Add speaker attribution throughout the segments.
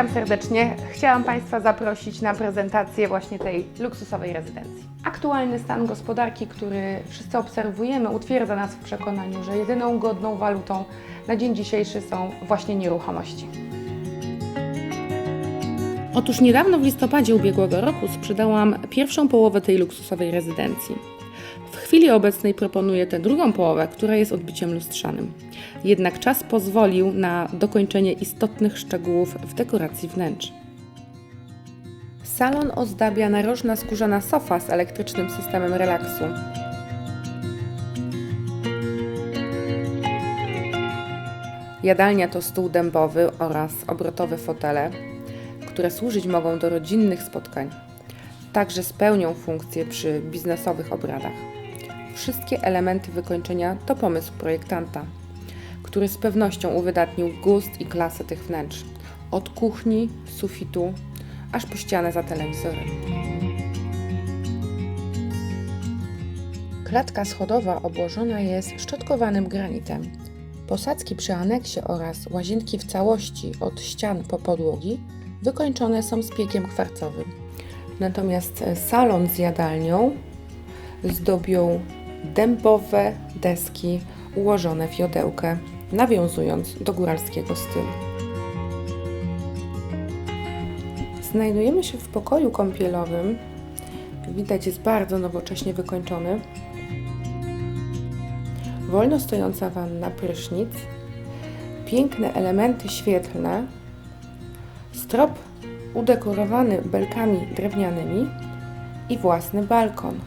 Speaker 1: Witam serdecznie. Chciałam Państwa zaprosić na prezentację właśnie tej luksusowej rezydencji. Aktualny stan gospodarki, który wszyscy obserwujemy, utwierdza nas w przekonaniu, że jedyną godną walutą na dzień dzisiejszy są właśnie nieruchomości. Otóż niedawno w listopadzie ubiegłego roku sprzedałam pierwszą połowę tej luksusowej rezydencji. Chwili obecnej proponuję tę drugą połowę, która jest odbiciem lustrzanym. Jednak czas pozwolił na dokończenie istotnych szczegółów w dekoracji wnętrz. Salon ozdabia narożna skórzana sofa z elektrycznym systemem relaksu. Jadalnia to stół dębowy oraz obrotowe fotele, które służyć mogą do rodzinnych spotkań. Także spełnią funkcję przy biznesowych obradach. Wszystkie elementy wykończenia to pomysł projektanta, który z pewnością uwydatnił gust i klasę tych wnętrz. Od kuchni, sufitu, aż po ścianę za telewizorem. Klatka schodowa obłożona jest szczotkowanym granitem. Posadzki przy aneksie oraz łazienki w całości od ścian po podłogi wykończone są spiekiem kwarcowym. Natomiast salon z jadalnią zdobią dębowe deski ułożone w jodełkę, nawiązując do góralskiego stylu. Znajdujemy się w pokoju kąpielowym. Widać, jest bardzo nowocześnie wykończony. Wolno stojąca wanna, prysznic, piękne elementy świetlne, strop udekorowany belkami drewnianymi i własny balkon.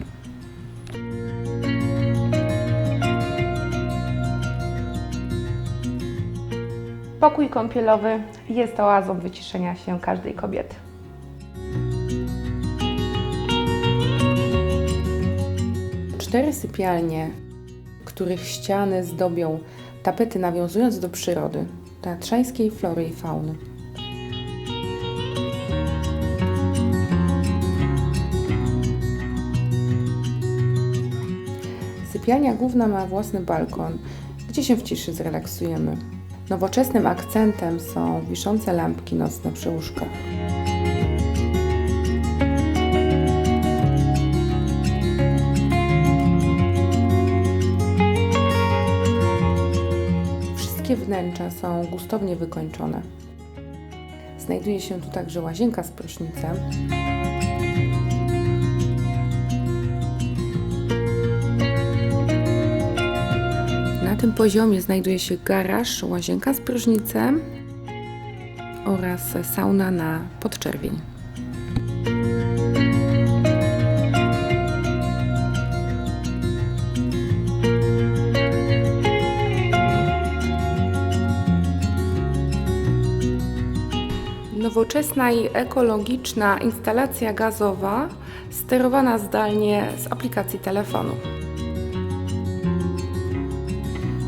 Speaker 1: Pokój kąpielowy jest oazą wyciszenia się każdej kobiety. Cztery sypialnie, których ściany zdobią tapety nawiązując do przyrody, tatrzańskiej flory i fauny. Sypialnia główna ma własny balkon, gdzie się w ciszy zrelaksujemy. Nowoczesnym akcentem są wiszące lampki nocne przy łóżkach. Wszystkie wnętrza są gustownie wykończone. Znajduje się tu także łazienka z prysznicem. Na tym poziomie znajduje się garaż, łazienka z prysznicem oraz sauna na podczerwień. Nowoczesna i ekologiczna instalacja gazowa sterowana zdalnie z aplikacji telefonu.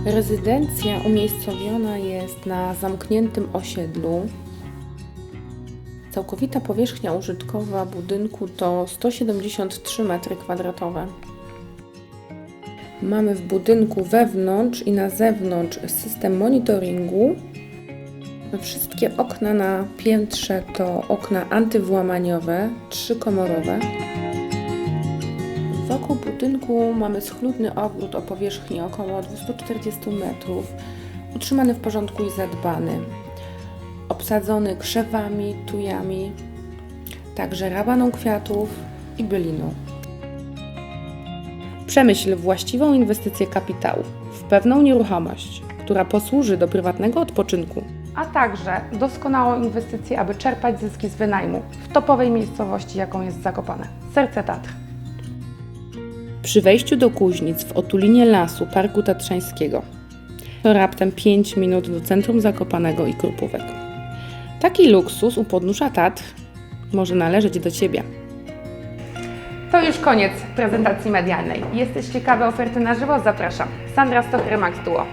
Speaker 1: Rezydencja umiejscowiona jest na zamkniętym osiedlu. Całkowita powierzchnia użytkowa budynku to 173 m2. Mamy w budynku wewnątrz i na zewnątrz system monitoringu. Wszystkie okna na piętrze to okna antywłamaniowe, trzykomorowe. Wokół budynku mamy schludny ogród o powierzchni około 240 metrów, utrzymany w porządku i zadbany, obsadzony krzewami, tujami, także rabaną kwiatów i byliną. Przemyśl właściwą inwestycję kapitału w pewną nieruchomość, która posłuży do prywatnego odpoczynku, a także doskonałą inwestycję, aby czerpać zyski z wynajmu w topowej miejscowości, jaką jest Zakopane, serce Tatr. Przy wejściu do Kuźnic w otulinie lasu Parku Tatrzańskiego to raptem 5 minut do centrum Zakopanego i Krupówek. Taki luksus u podnóża Tatr może należeć do Ciebie. To już koniec prezentacji medialnej. Jesteś ciekawy oferty na żywo? Zapraszam. Sandra Stocher Max Duo.